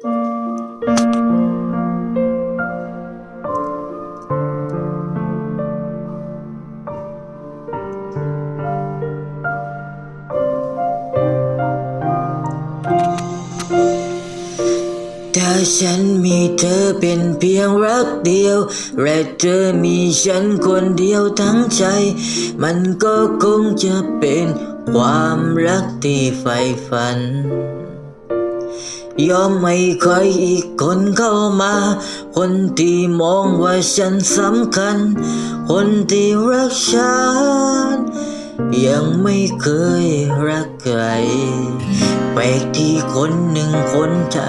ถ้าฉันมีเธอเป็นเพียงรักเดียว และเธอมีฉันคนเดียวทั้งใจ มันก็คงจะเป็นความรักที่ใฝ่ฝัน ยอมให้ใครอีกคนเข้ามา คนที่มองว่าฉันสำคัญ คนที่รักฉัน ยังไม่เคยรักใครแปลกที่คนหนึ่งคนจะ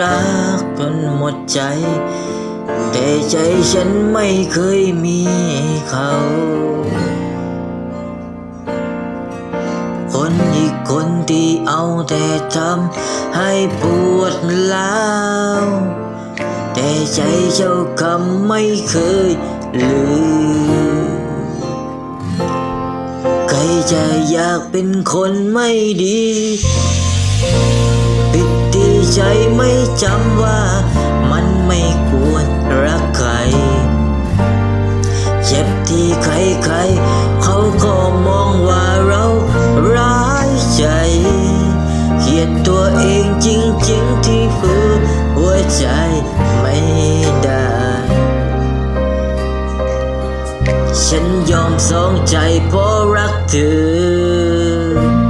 รักจนหมดใจ แต่ใจฉันไม่เคยมีเขา คนที่เอาแต่ทำให้ปวดร้าวแต่ใจเจ้าคำไม่เคยลืมใครจะอยากเป็นคนไม่ดี ปิดที่ใจไม่จำว่าะรักเธอ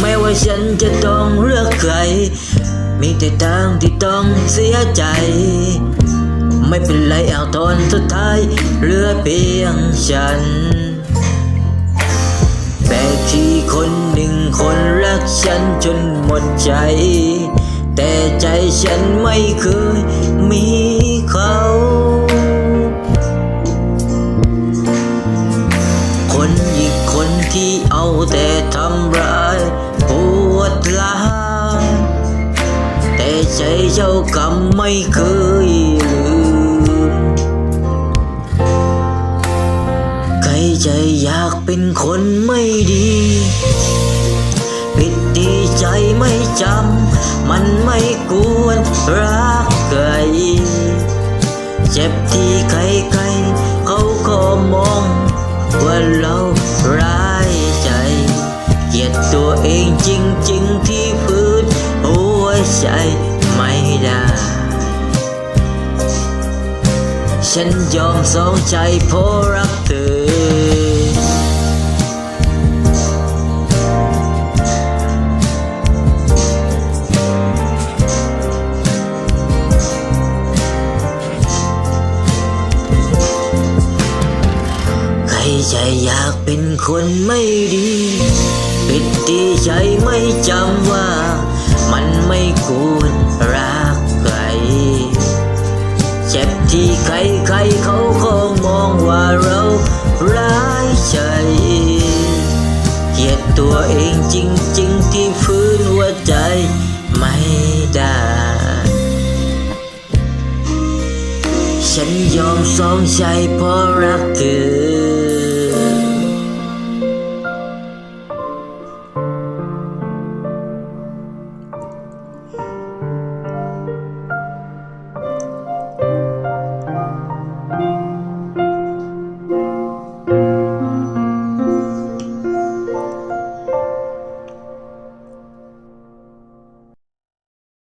ไม่ว่าฉันจะต้องเลือกใคร มีแต่ทางที่ต้องเสียใจ ไม่เป็นไรเอาตอนสุดท้ายเหลือเพียงฉันแปลกที่คนหนึ่งคนรักฉันจนหมดใจ แต่ใจฉันไม่เคยมีเขา คนอีกคนที่เอาแต่ทำร้ายปวดร้าวแต่ใจเจ้ากรรมไม่เคยลืมใครใจอยากเป็นคนไม่ดี ดีใจไม่จำ มันไม่ควรรักใครเจ็บที่ใครใครๆเขาก็มองว่าเราร้ายใจ เกลียดตัวเองจริงๆที่พื้นหัวใจไม่ได้ฉันยอมสองใจเพราะรักเธอ ใจอยากเป็นคนไม่ดีปิดที่ใจไม่จำว่า มันไม่ควรรักใคร เจ็บที่ใครใครเขาคงมองว่าเราร้ายใจ เกลียดตัวเองจริง ๆ ที่ฟื้นหัวใจไม่ได้ฉันยอมสองใจเพราะรักเธอ